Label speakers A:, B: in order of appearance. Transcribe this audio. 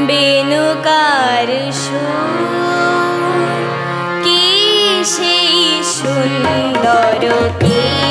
A: বেনুকার সুর কি সেই সুন্দর কে